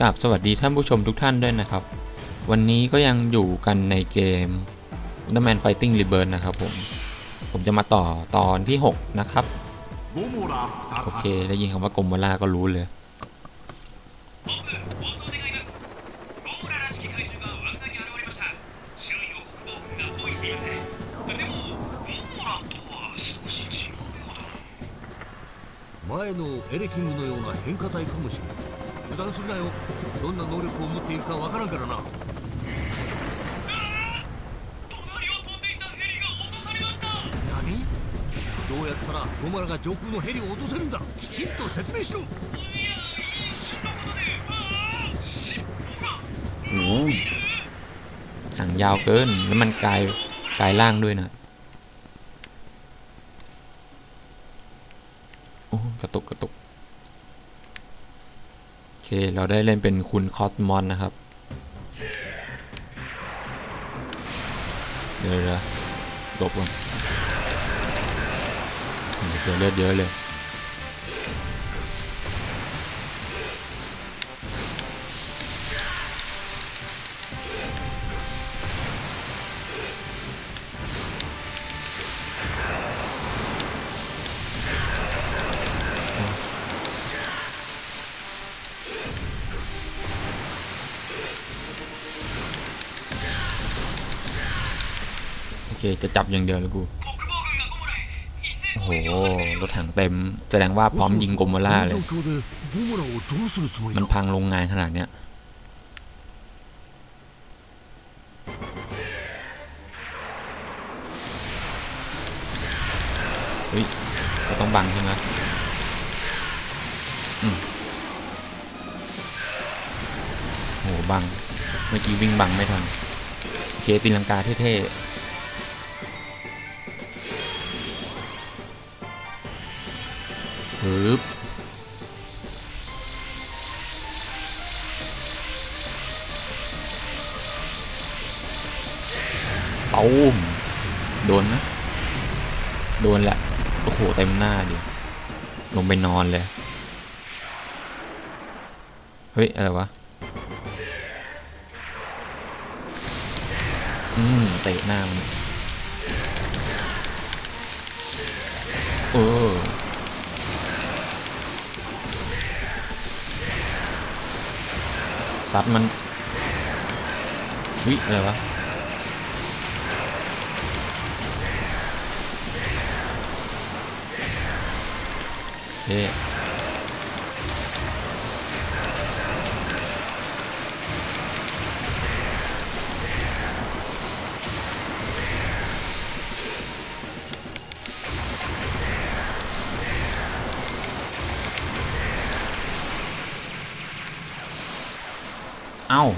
กับสวัสดีท่านผู้ชมทุกท่านด้วยนะครับ วันนี้ก็ยังอยู่กันในเกม Underman Fighting Rebirth นะครับผม ผมจะมาต่อตอนที่ 6 นะครับ ゴモラ โอ 再 เค び ได้ยินคำว่ากรมวล่าก็รู้เลย 本部応答願いますゴモラらしき怪獣が湾岸に現れました周囲を国防軍が包囲していますでもゴモラとは少し違うようだな前のエレキングのような変化体かもしれない 油断するなよどんな能力を持っているかわからんからな隣を飛んでいたヘリが落とされました何どうやったらゴマラが上空のヘリを落とせるんだきちんと説明しろいや一瞬のことでああ尻尾が โอ้โหหางยาวเกิน แล้วมันกลายกลายร่างด้วยนะ โอ้กระตุกกระตุก โอ เค เราได้เล่นเป็นคุณคอสมอนนะครับ เดี๋ยวเดี๋ยวหลบก่อนเสียเลือดเยอะเลย จะจับอย่างเดียวเลยกู โอ้โห รถถังเต็ม แสดงว่าพร้อมยิงโกมล่าเลย มันพังโรงงานขนาดเนี้ยเฮ้ยเราต้องบังใช่ไหมโอ้โหบัง เมื่อกี้วิ่งบังไม่ทันเคตีลังกาเท่ๆ ฮึบตูมโดนไหมโดนแหละ โอ้โห เต็มหน้าดิ ลงไปนอนเลย เฮ้ย อะไรวะ อืม เตะหน้ามัน เออ ซัดมันวิอะไรวะเฮ้ เอ้า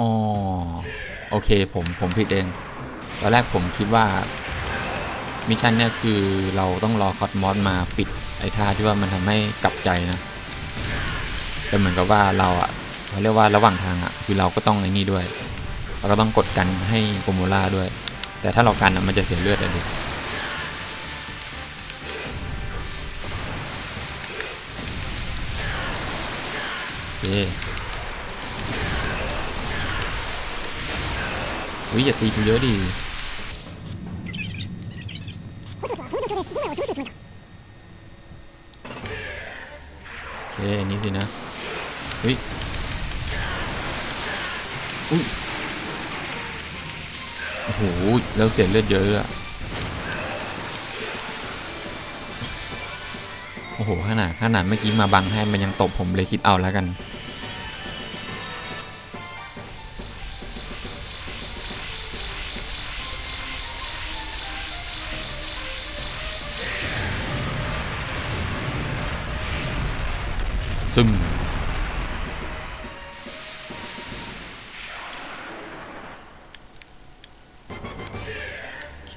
อ๋อ โอเค ผม ผมผิดเอง ตอนแรกผมคิดว่า มิชชั่นเนี่ยคือเราต้องรอคอสมอสมาปิดไอ้ท่าที่ว่ามันทำให้กลับใจนะแต่เหมือนกับว่าเราอะเขาเรียกว่าระหว่างทางอะคือเราก็ต้องไอ้นี่ด้วยเราก็ต้องกดกันให้โกโมล่าด้วย แต่ถ้าเรากันอะมันจะเสียเลือดอะดิโเควิอย่าตีกูเยอะดิโอเคนี้สินะเฮ้ยอุ้ยโอ้โหแล้วเสียเลือดเยอะอะ โอ้โหขนาดขนาดเมื่อกี้มาบังให้มันยังตบผมเลยคิดเอาแล้วกัน ซึมโอเค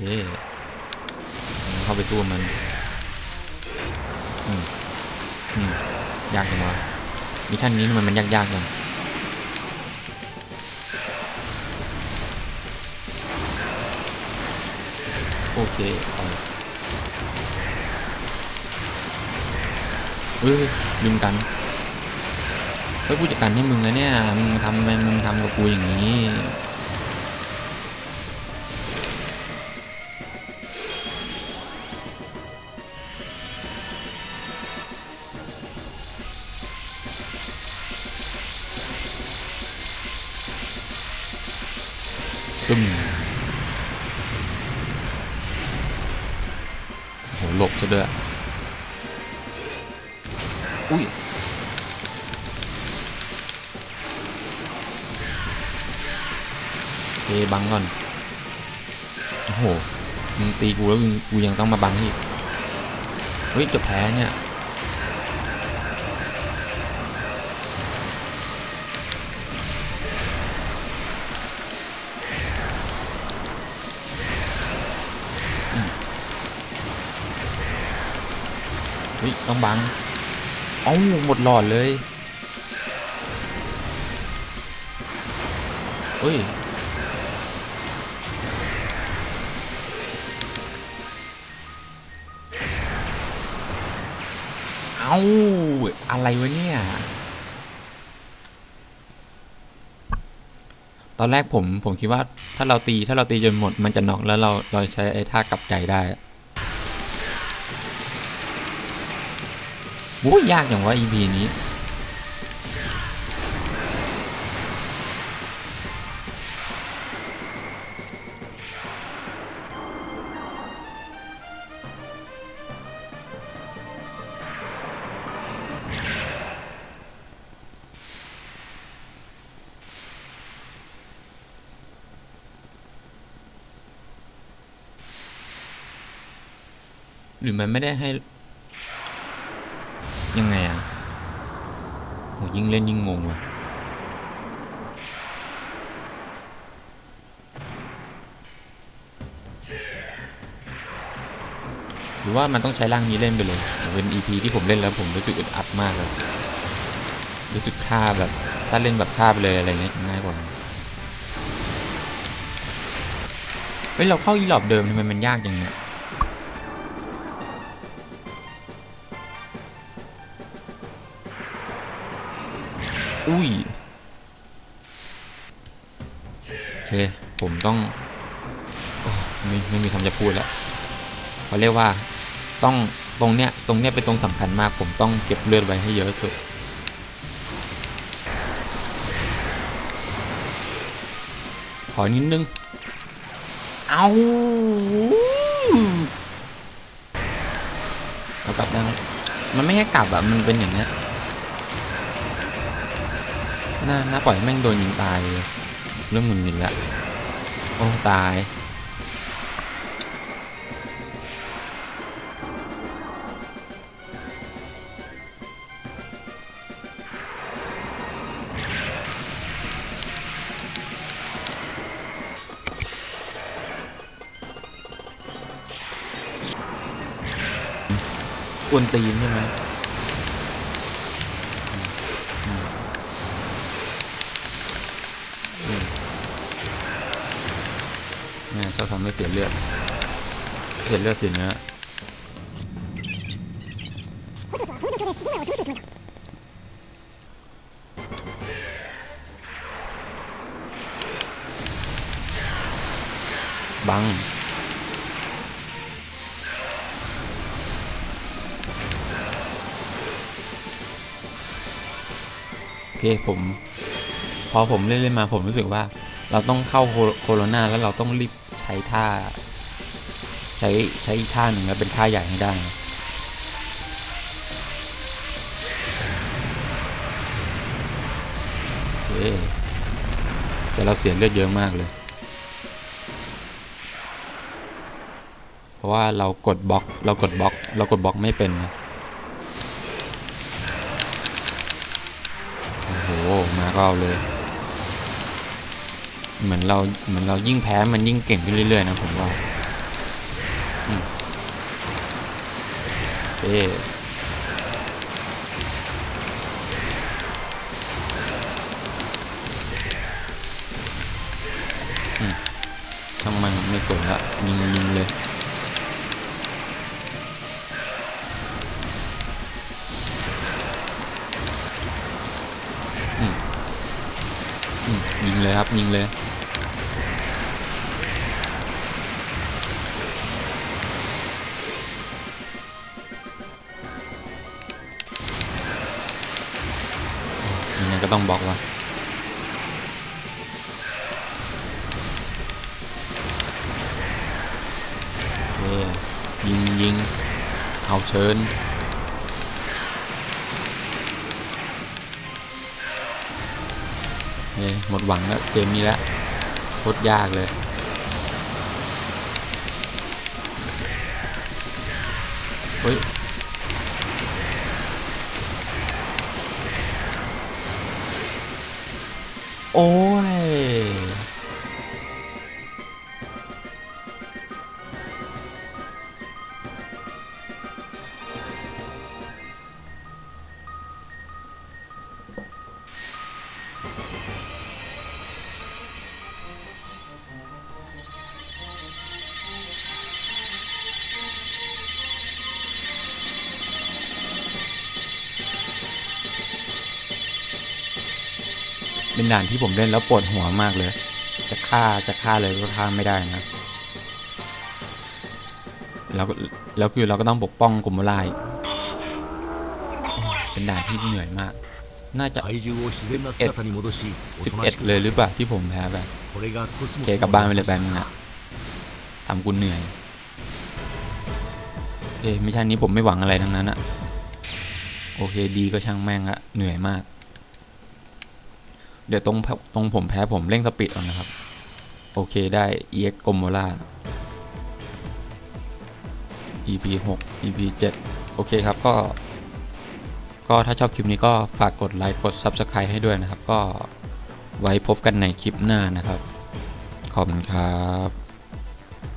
งั้นเข้าไปสู้มันากจังวะมิชชั่นนี้ทำไมมันยากๆจังโอเคเอาเออลืมกันเฮ้ยกูจะกันให้มึงนะเนี่ย มึงทำไมมึงทำกับกูอย่างนี้ ซึมโหหลบซะด้วยอุ้ยเอบังก่อน โอ้โห มึงตีกูแล้วกูยังต้องมาบังอีก เฮ้ยจะแพ้เนี่ย ต้องบัง เอ้าหมดหลอดเลยเฮ้ย เอาอะไรวะเนี่ย ตอนแรกผมผมคิดว่าถ้าเราตีถ้าเราตีจนหมดมันจะน็อกแล้วเราเราใช้ไอ้ท่ากลับใจได้ โอ้ยยากอย่างว่า EP นี้ หรือมันไม่ได้ให้ ยังไงอะโหยิ่งเล่นยิ่งงงว่ะหรือว่ามันต้องใช้ร่างนี้เล่นไปเลย เป็น EP ที่ผมเล่นแล้วผมรู้สึกอึดอัดมากเลย รู้สึกฆ่าแบบ ถ้าเล่นแบบฆ่าไปเลยอะไรเงี้ยง่ายกว่า เฮ้ย เราเข้าอีหลอบเดิมทำไมมันยากอย่างเงี้ย อุ้ยโอเค ผมต้องอไม่ไม่มีคำจะพูดแล้วเขาเรียกว่าต้องตรงเนี้ยตรงเนี้ยเป็นตรงสำคัญมากผมต้องเก็บเลือดไว้ให้เยอะสุดขอนิดนึง เอาเรากลับได้ไหมมันไม่ใช่กลับอะมันเป็นอย่างเนี้ย น่าน่าปล่อยแม่งโดนยิงตายเลยเริ่มหงุนหงิดแล้วโอ้ตายกวนตีนใช่ไหม สียเลือด เสียเลือดเสียเนื้อบังโอเคผม พอผมเล่นเล่นมาผมรู้สึกว่า เราต้องเข้าโคโคโรนาแล้วเราต้องรีบ ใช้ท่า ใช้ใช้อีกท่าหนึ่งแล้วเป็นท่าใหญ่ให้ได้นะเคแต่เราเสียเลือดเยอะมากเลย เพราะว่าเรากดบล็อก เรากดบล็อก เรากดบล็อกไม่เป็นนะโอ้โห มาก็เอาเลย เหมือนเราเหมือนเรายิ่งแพ้มันยิ่งเก่งขึ้นเรื่อยๆนะผมว่าเอ๊ทำไมมันไม่สนละยิงยิงเลยยิงเลยครับยิงเลย ยังไงก็ต้องบล็อกวะโอเคยิงยิงเอาเชิญเฮ้ยหมดหวังแล้วเกมนี้แล้วโคตรยากเลย เฮ้ย โเป็นด่านที่ผมเล่นแล้วปวดหัวมากเลย จะฆ่าจะฆ่าเลยก็ฆ่าไม่ได้นะแล้วแล้วคือเราก็ต้องปกป้องกลุ่มลายเป็นด่านที่เหนื่อยมาก น่าจะ11 11เลยหรือเปล่าที่ผมแพ้แบบเจกลับบ้านไปเลยแบบนึงอะทำกูเหนื่อยโอเคม่ใช่นนี้ผมไม่หวังอะไรทั้งนั้นอะโอเคดีก็ช่างแม่งอะเหนื่อยมาก เดี๋ยวตรงตรงผมแพ้ผมเร่งสปีดเอานะครับ โอเคได้ EX กลมโมล่า EP 6 EP 7 โอเคครับก็ ก็ถ้าชอบคลิปนี้ก็ฝากกดไลค์กด Subscribe ให้ด้วยนะครับ ก็ไว้พบกันในคลิปหน้านะครับ ขอบคุณครับ